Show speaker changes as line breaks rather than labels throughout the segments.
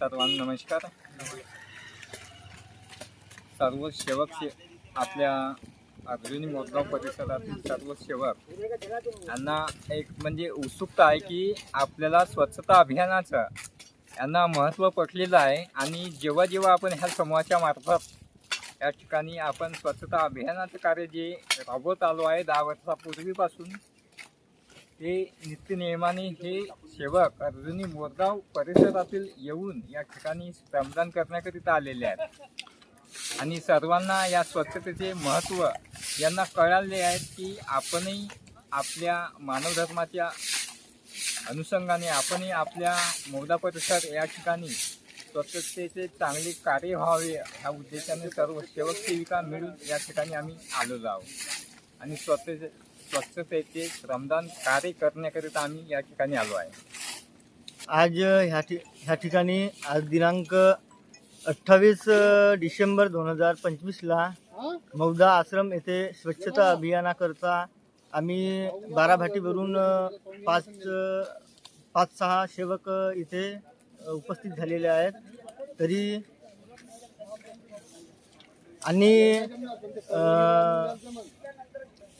सर्वांना नमस्कार. सर्व सेवक से आपल्या अर्जुनी मोदगाव परिसरातील सर्व सेवक यांना एक म्हणजे उत्सुकता आहे की आपल्याला स्वच्छता अभियानाचं यांना महत्त्व पटलेलं आहे आणि जेव्हा जेव्हा आपण ह्या समूहाच्या मार्फत या ठिकाणी आपण स्वच्छता अभियानाचं कार्य जे राबवत आलो आहे दहा वर्षापूर्वीपासून ते नित्यनियमाने हे सेवक अर्जुनी मोरगाव परिसरातील येऊन या ठिकाणी श्रमदान करण्याकरिता आलेले आहेत. आणि सर्वांना या स्वच्छतेचे महत्त्व यांना कळाले आहेत की आपणही आपल्या मानवधर्माच्या अनुषंगाने आपणही आपल्या मोगदा परिसर या ठिकाणी स्वच्छतेचे चांगले कार्य व्हावे ह्या उद्देशाने सर्व सेवक सेविका मिळून या ठिकाणी आम्ही आलेलो आहोत. आणि स्वच्छते स्वच्छतेचे श्रमदान कार्य करण्याकरिता आम्ही या ठिकाणी आलो आहे.
आज ह्या ठि ह्या ठिकाणी आज दिनांक अठ्ठावीस डिसेंबर दोन हजार पंचवीसला मौदा आश्रम येथे स्वच्छता अभियानाकरता आम्ही बाराभाटीवरून पाच पाच सहा सेवक इथे उपस्थित झालेले आहेत. तरी आणि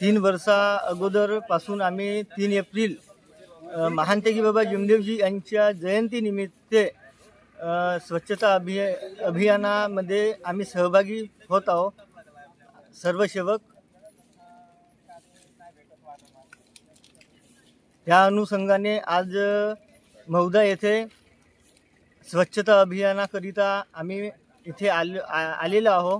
तीन वर्षा अगोदरपासून आम्ही तीन एप्रिल अ, बाबा जमदेवजी यांच्या जयंतीनिमित्त स्वच्छता अभिया अभियानामध्ये आम्ही सहभागी होत आहोत. सर्व सेवक. त्या अनुषंगाने आज महुदा मौदा येथे स्वच्छता अभियानाकरिता आम्ही इथे आल आ- आलेलो आहो